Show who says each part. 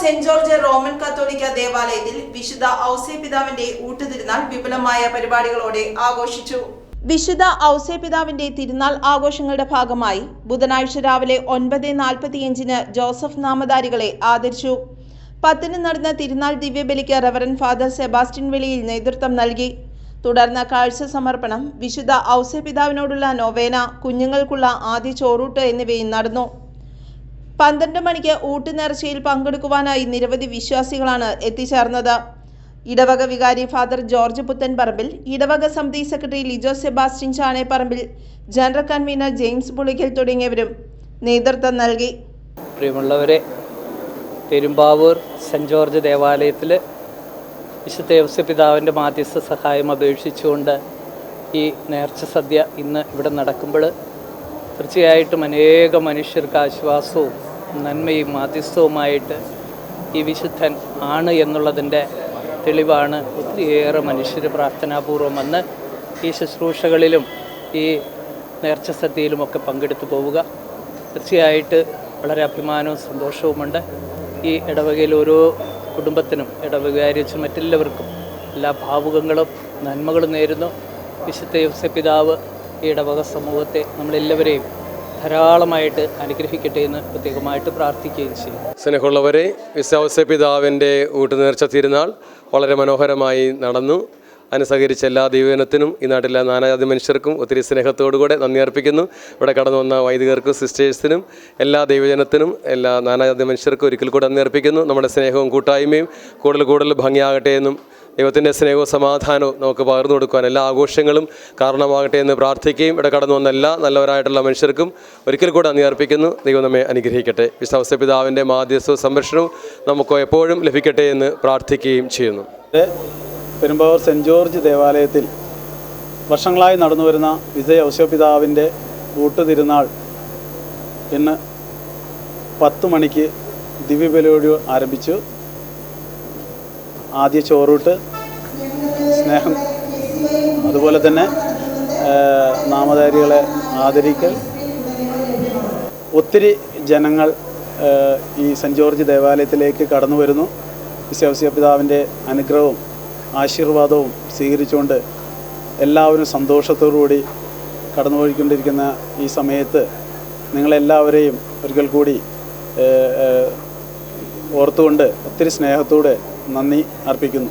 Speaker 1: Saint George Roman കത്തോലിക്ക ദേവാലയത്തിൽ വിശുദ്ധ ഔസേ പിതാവിന്റെ ഊട്ടുതിരുനാൾ വിപുലമായ പരിപാടികളോടെ ആഘോഷിച്ചു. വിശുദ്ധ ഔസേ പിതാവിന്റെ തിരുനാൾ ആഘോഷങ്ങളുടെ ഭാഗമായി ബുധനാഴ്ച രാവിലെ ഒൻപത് നാൽപ്പത്തിയഞ്ചിന് ജോസഫ് നാമധാരികളെ ആദരിച്ചു. പത്തിന് നടന്ന തിരുനാൾ ദിവ്യബലിക്ക് റവറൻ ഫാദർ സെബാസ്റ്റ്യൻ വെളിയിൽ നേതൃത്വം നൽകി. തുടർന്ന് കാഴ്ച സമർപ്പണം വിശുദ്ധ ഔസേ പിതാവിനോടുള്ള നൊവേന കുഞ്ഞുങ്ങൾക്കുള്ള ആദ്യ ചോറൂട്ട് എന്നിവയും നടന്നു. പന്ത്രണ്ട് മണിക്ക് ഊട്ടുനേർച്ചയിൽ പങ്കെടുക്കുവാനായി നിരവധി വിശ്വാസികളാണ് എത്തിച്ചേർന്നത്. ഇടവക വികാരി ഫാദർ ജോർജ് പുത്തൻ പറമ്പിൽ ഇടവക സമിതി secretary Lijo Sebastian Parambil general convener James Pulickal തുടങ്ങിയവരും നേതൃത്വം നൽകി.
Speaker 2: പ്രിയമുള്ളവരെ പെരുമ്പാവൂർ സെന്റ് ജോർജ് ദേവാലയത്തിൽ വിശുദ്ധ യവസ്യപിതാവിന്റെ മാധ്യസ്ഥ സഹായം അപേക്ഷിച്ചുകൊണ്ട് ഈ നേർച്ച സദ്യ ഇന്ന് ഇവിടെ നടക്കുമ്പോൾ തീർച്ചയായിട്ടും അനേക മനുഷ്യർക്ക് ആശ്വാസവും നന്മയും മാധ്യസ്ഥവുമായിട്ട് ഈ വിശുദ്ധൻ ആണ് എന്നുള്ളതിന്റെ തെളിവാണ് ഒത്തിരിയേറെ മനുഷ്യർ പ്രാർത്ഥനാപൂർവം വന്ന് ഈ ശുശ്രൂഷകളിലും ഈ നേർച്ച സദ്യയിലുമൊക്കെ പങ്കെടുത്തു പോവുക. തീർച്ചയായിട്ട് വളരെ അഭിമാനവും സന്തോഷവുമുണ്ട്. ഈ ഇടവകയിൽ ഓരോ കുടുംബത്തിനും ഇടവകാരിച്ചും മറ്റെല്ലാവർക്കും എല്ലാ ഭാവുകങ്ങളും നന്മകളും നേരുന്നു. വിശുദ്ധ യോസെ പിതാവ് ഈ ഇടവക സമൂഹത്തെ നമ്മളെല്ലാവരെയും ധാരാളമായിട്ട് അനുഗ്രഹിക്കട്ടെ എന്ന് പ്രത്യേകമായിട്ട് പ്രാർത്ഥിക്കുകയും ചെയ്യും.
Speaker 3: സ്നേഹമുള്ളവരെ വിശ്വാസ പിതാവിന്റെ ഊട്ടുനേർച്ച തിരുനാൾ വളരെ മനോഹരമായി നടന്നു. അനുസഹരിച്ച എല്ലാ ദൈവജനത്തിനും ഈ നാട്ടിലെ നാനാജാതി മനുഷ്യർക്കും ഒത്തിരി സ്നേഹത്തോടുകൂടെ നന്ദി അർപ്പിക്കുന്നു. ഇവിടെ കടന്നു വന്ന വൈദികർക്കും സിസ്റ്റേഴ്സിനും എല്ലാ ദൈവജനത്തിനും എല്ലാ നാനാജാതി മനുഷ്യർക്കും ഒരിക്കൽ കൂടെ നന്ദി അർപ്പിക്കുന്നു. നമ്മുടെ സ്നേഹവും കൂട്ടായ്മയും കൂടുതൽ കൂടുതൽ ഭംഗിയാകട്ടെ എന്നും ദൈവത്തിന്റെ സ്നേഹവും സമാധാനവും നമുക്ക് പകർന്നു കൊടുക്കുവാൻ എല്ലാ ആഘോഷങ്ങളും കാരണമാകട്ടെ എന്ന് പ്രാർത്ഥിക്കുകയും ഇവിടെ കടന്നു വന്ന എല്ലാ നല്ലവരായിട്ടുള്ള മനുഷ്യർക്കും ഒരിക്കൽ കൂടെ നന്ദി അർപ്പിക്കുന്നു. ദൈവം നമ്മെ അനുഗ്രഹിക്കട്ടെ. വിശ്വാസ പിതാവിന്റെ മാധ്യസ്ഥവും സംരക്ഷണവും നമുക്ക് എപ്പോഴും ലഭിക്കട്ടെ എന്ന് പ്രാർത്ഥിക്കുകയും ചെയ്യുന്നു.
Speaker 4: പെരുമ്പാവൂർ സെന്റ് ജോർജ് ദേവാലയത്തിൽ വർഷങ്ങളായി നടന്നു വരുന്ന വിജയ ഔശപിതാവിന്റെ കൂട്ടുതിരുന്നാൾ ഇന്ന് പത്ത് മണിക്ക് ദിവ്യബലിയോട് ആരംഭിച്ചു. ആദ്യ ചോറൂട്ട് സ്നേഹം. അതുപോലെ തന്നെ നാമധാരികളെ ആദരിക്കൽ. ഒത്തിരി ജനങ്ങൾ ഈ സെന്റ് ജോർജ് ദേവാലയത്തിലേക്ക് കടന്നു വരുന്നു. വിശ്വാസിയ പിതാവിന്റെ അനുഗ്രഹവും ആശീർവാദവും സ്വീകരിച്ചുകൊണ്ട് എല്ലാവരും സന്തോഷത്തോടുകൂടി കടന്നുപോയിക്കൊണ്ടിരിക്കുന്ന ഈ സമയത്ത് നിങ്ങളെല്ലാവരെയും ഒരിക്കൽ കൂടി ഓർത്തുകൊണ്ട് ഒത്തിരി സ്നേഹത്തോടെ നന്ദി അർപ്പിക്കുന്നു.